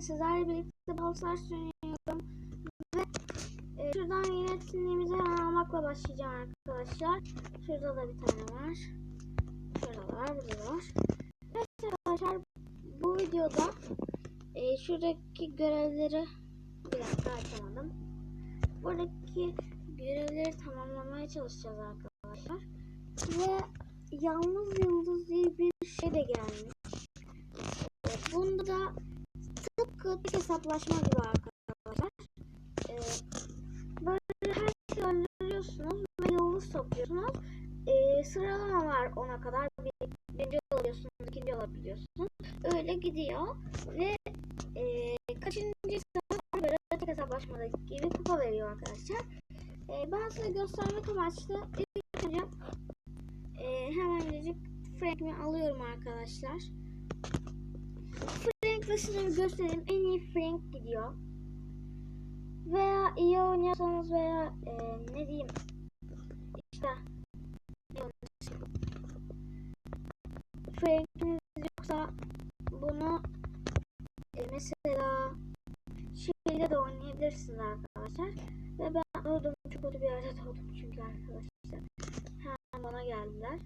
sizlerle birlikte balsar sunuyorum. Ve e, şuradan yine etkinliğimizi almakla başlayacağım arkadaşlar. Şurada da bir tane var. Şurada var, burada da var. Evet arkadaşlar bu videoda e, şuradaki görevleri bir dakika açamadım. Buradaki görevleri tamamlamaya çalışacağız arkadaşlar. Ve yalnız yıldız diye bir şey de gelmiş. E, Bunda da tıpkı tek hesaplaşma gibi arkadaşlar. E, böyle her şeyi öldürüyorsunuz ve yıldız topluyorsunuz. E, sıralama var ona kadar. Bir, birinci olabiliyorsunuz, ikinci olabiliyorsunuz. Öyle gidiyor. Ve e, kaçıncı sırada böyle tek hesaplaşmadaki gibi kupa veriyor arkadaşlar. E, ben size göstermek amaçlı ilk önce e, hemen birazcık Frank'imi alıyorum arkadaşlar. Bir göstereyim. En iyi Frank gidiyor. Veya iyi oynuyorsanız veya e, ne diyeyim işte? Frank'iniz yoksa bunu e, mesela şeyle de oynayabilirsiniz arkadaşlar. Ve ben öldüm çok kötü bir yerde doğdum çünkü arkadaşlar. Hemen bana geldiler.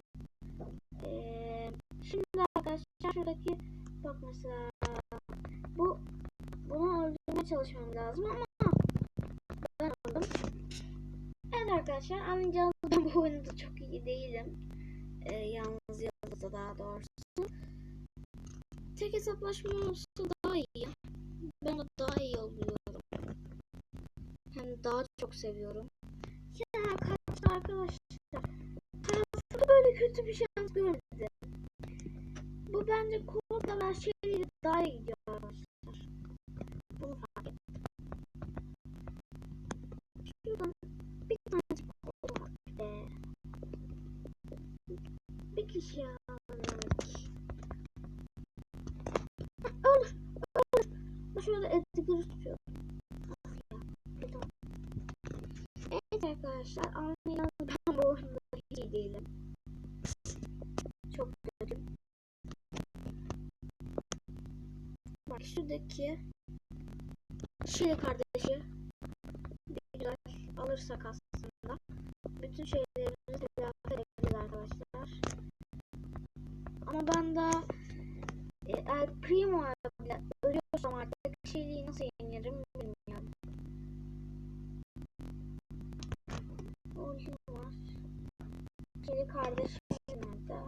Ee, şimdi arkadaşlar şuradaki bak mesela bu bunu öldürmeye çalışmam lazım ama ben öldüm. Evet arkadaşlar anlayacağınız ben bu oyunda çok iyi değilim. Ee, yalnız yıldızda daha doğrusu. Tek hesaplaşma olsa daha iyi. Ben de daha iyi oluyorum. Hem daha çok seviyorum. Ya kaçtı arkadaşlar. Hayatımda böyle kötü bir şans görmedim. Bu bence kodla ben şeyleri daha iyi gidiyor Şurada Edgar'ı. Pardon. Evet arkadaşlar anlayacağınız ben bu oyunda hiç iyi değilim. Çok kötü. Bak şuradaki Şili kardeşi güzel alırsak aslında bütün şeylerimizi telafi edebiliriz arkadaşlar. Ama ben daha e, El Primo ile ölüyorsam artık Şili'yi nasıl yenirim bilmiyorum. Oyun var. Şili kardeşim nerede?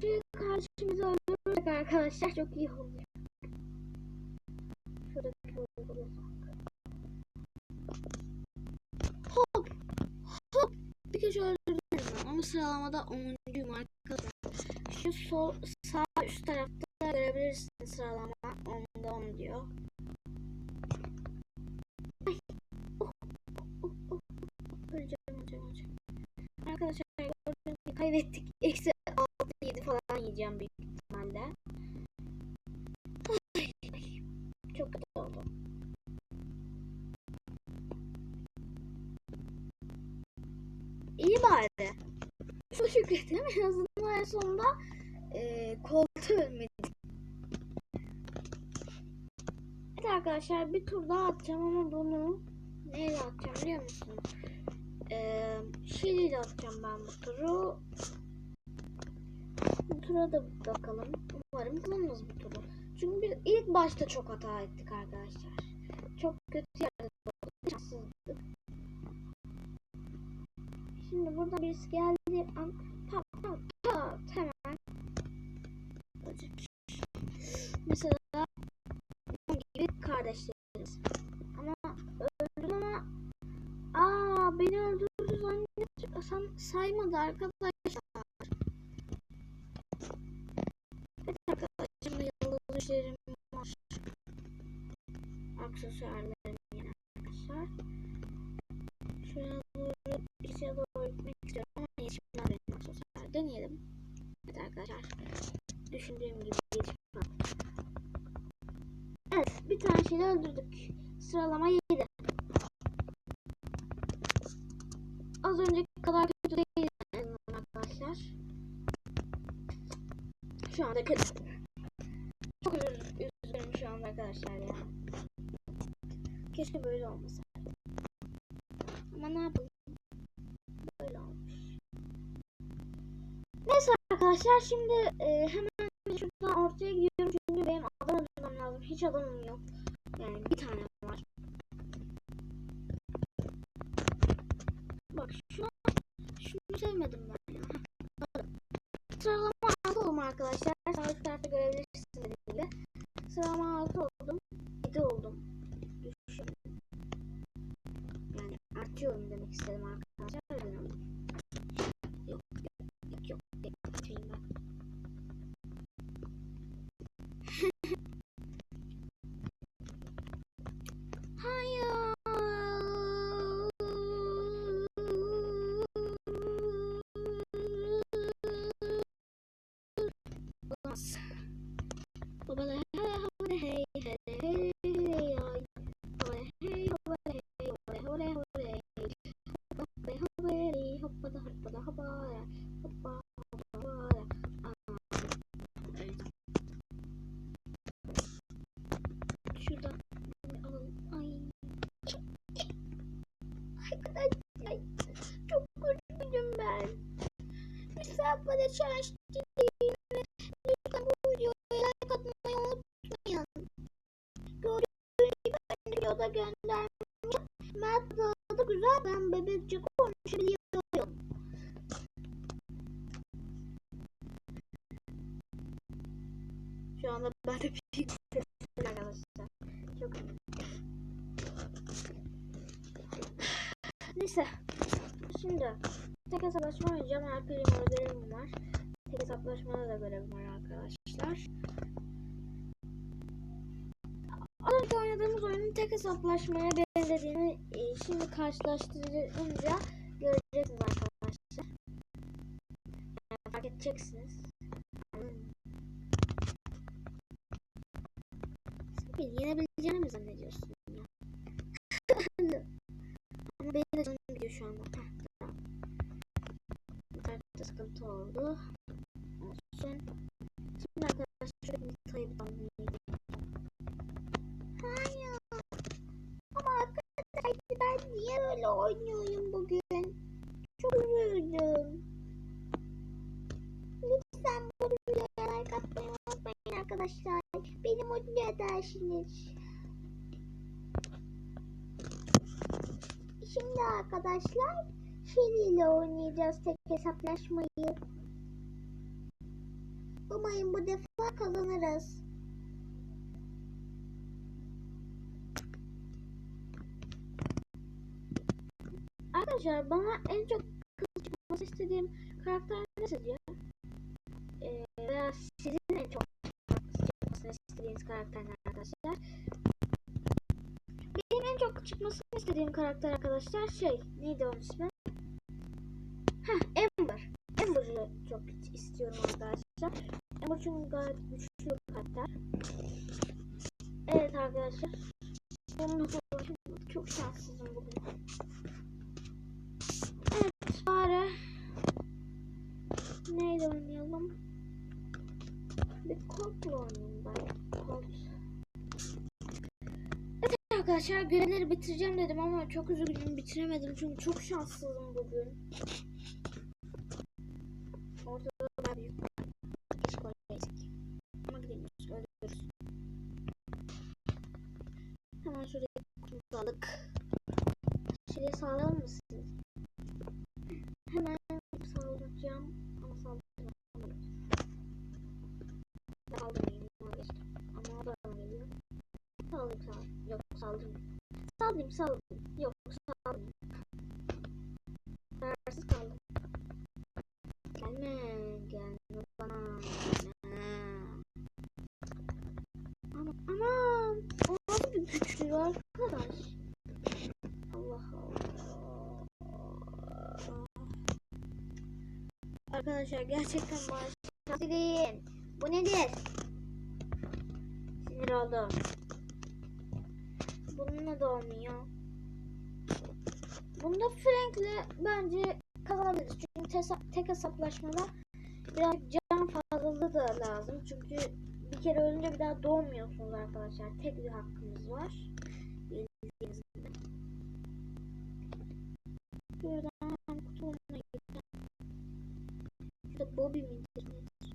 Şili kardeşimizi öldürürsek arkadaşlar çok iyi oluyor. Hop! Hop! Bir kişi öldürdüm ama sıralamada 10'uncuyum arkadaşlar. Şu sol sağ üst tarafta görebilirsiniz sıralama 10'da 10 diyor. Ay. Oh, oh, oh, oh. Öleceğim, öleceğim, öleceğim. Arkadaşlar kaybettik. Eksi 6 7 falan yiyeceğim büyük ihtimalle. Ay, ay. Çok kötü oldu. İyi bari. Çok şükredelim en azından en sonunda e, koltuğu ölmedik. Arkadaşlar bir tur daha atacağım ama bunu neyle atacağım biliyor musunuz? Ee, Şili'yle atacağım ben bu turu. Bu tura da bakalım. Umarım kazanırız bu turu. Çünkü biz ilk başta çok hata ettik arkadaşlar. Çok kötü yerde. Şanssızlık. Şimdi burada birisi geldi. An pat pat hemen. Kardeşlerimiz. Ama öldüm ama aa beni öldürdü zannet san saymadı arkadaşlar. Evet arkadaşlar yıldız var. Aksesuarlarım yine arkadaşlar. Şuraya doğru içe doğru gitmek istiyorum ama yetişmez benim aksesuar. Deneyelim. Evet arkadaşlar. Düşündüğüm gibi yetişmez. Evet şeyi öldürdük. Sıralama 7. Az önceki kadar kötü değil arkadaşlar. Şu anda kötü. Çok üzüldüm. anda arkadaşlar ya. Keşke böyle olmasa. Ama ne yapalım? Böyle olmuş. Neyse arkadaşlar şimdi e, hemen şuradan ortaya gidiyorum çünkü benim adam öldürmem lazım. Hiç adamım yok. Yani bir tane var. Bak şuna şunu sevmedim ben ya. Sıralama altı oldum arkadaşlar. Sağ üst tarafta görebilirsiniz dediğim gibi. Sıralama altı oldum. 7 oldum. Düşün. Yani artıyorum demek istedim arkadaşlar. Dileyin ve lütfen bu videoya like atmayı unutmayın. Gördüğünüz gibi ben videoda göndermişim. Mert da güzel ben bebekçe konuşabiliyorum. Şu anda ben de bir. Çok Neyse. Şimdi tek hesaplaşma oynayacağım. Primara görevim var. Tek hesaplaşmada da görevim var arkadaşlar. Az önce oynadığımız oyunun tek hesaplaşmaya benzediğini e, şimdi karşılaştırınca göreceksiniz arkadaşlar. Yani fark edeceksiniz. Yenebileceğini mi zannediyorsun ya? Ama benim de canım gidiyor şu anda. Heh, sıkıntı oldu. Olsun. Şimdi arkadaşlar şöyle bir sayı Hayır. Ama arkadaşlar ben niye böyle oynuyorum bugün? Çok üzüldüm. Lütfen bu videoya like atmayı unutmayın arkadaşlar. Beni mutlu edersiniz. Şimdi arkadaşlar Shelly ile oynayacağız tek hesaplaşmayı. Umarım bu defa kazanırız. Arkadaşlar bana en çok kız çıkması istediğim karakter ne sizce? Ee, veya sizin en çok çıkmasını istediğiniz karakter ne arkadaşlar? Benim en çok çıkmasını istediğim karakter arkadaşlar şey neydi onun ismi? Heh Amber. Amber'ı çok istiyorum arkadaşlar. Amber çünkü gayet güçlü karakter. Evet arkadaşlar. Bunun çok şanssızım bugün. Evet bari neyle oynayalım? Bir Colt'la oynayayım ben. Colt. Evet arkadaşlar görevleri bitireceğim dedim ama çok üzgünüm bitiremedim çünkü çok şanssızım bugün. Şuraya sağlayalım mı siz? Hemen sağlayacağım ama sağlayacağım. Saldırmayayım. Ama o da geliyor. Saldırayım saldırayım. Yok saldırmayayım. Saldırayım saldırayım. Yok saldırmayayım. Kararsız kaldım. Gelme gelme bana. Gelme. Ama aman o nasıl bir güçlü arkadaş. Arkadaşlar gerçekten başlayın. Bu nedir? Sinir oldum. Bununla da olmuyor. Bunda Frank'le bence kazanabiliriz. Çünkü tek hesaplaşmada birazcık can fazlalığı da lazım. Çünkü bir kere ölünce bir daha doğmuyorsunuz arkadaşlar. Tek bir hakkımız var. Bildiğiniz gibi. Şuradan Şurada Bobby midir nedir?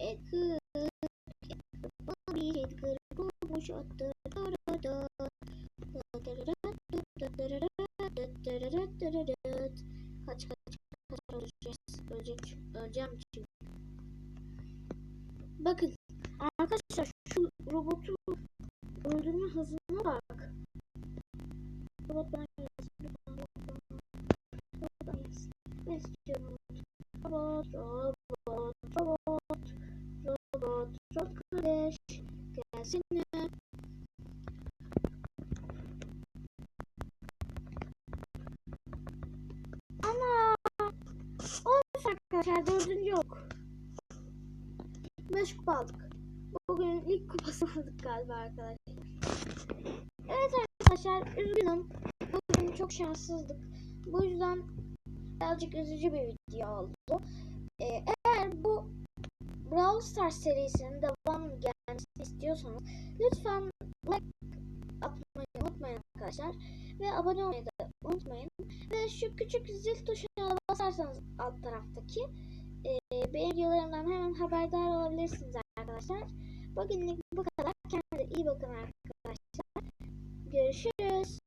Edgar. Bobby Edgar bulmuş attı. Kaç kaç kaç öleceğiz. Ölecek. Öleceğim çünkü. Bakın arkadaşlar şu robotu öldürme hızına bak. Robot bana gelsin. Robot bana. Gelsin. Ne arkadaşlar dördüncü yok. Beş kupa aldık. Bugün ilk kupasını aldık galiba arkadaşlar. Evet arkadaşlar üzgünüm. Bugün çok şanssızdık. Bu yüzden birazcık üzücü bir video oldu. Ee, eğer bu Brawl Stars serisinin devam gelmesini istiyorsanız lütfen like atmayı unutmayın arkadaşlar. Ve abone olmayı da unutmayın. Ve şu küçük zil tuşuna basarsanız alt taraftaki e, benim videolarımdan hemen haberdar olabilirsiniz arkadaşlar. Bugünlük bu kadar. Kendinize iyi bakın arkadaşlar. Görüşürüz.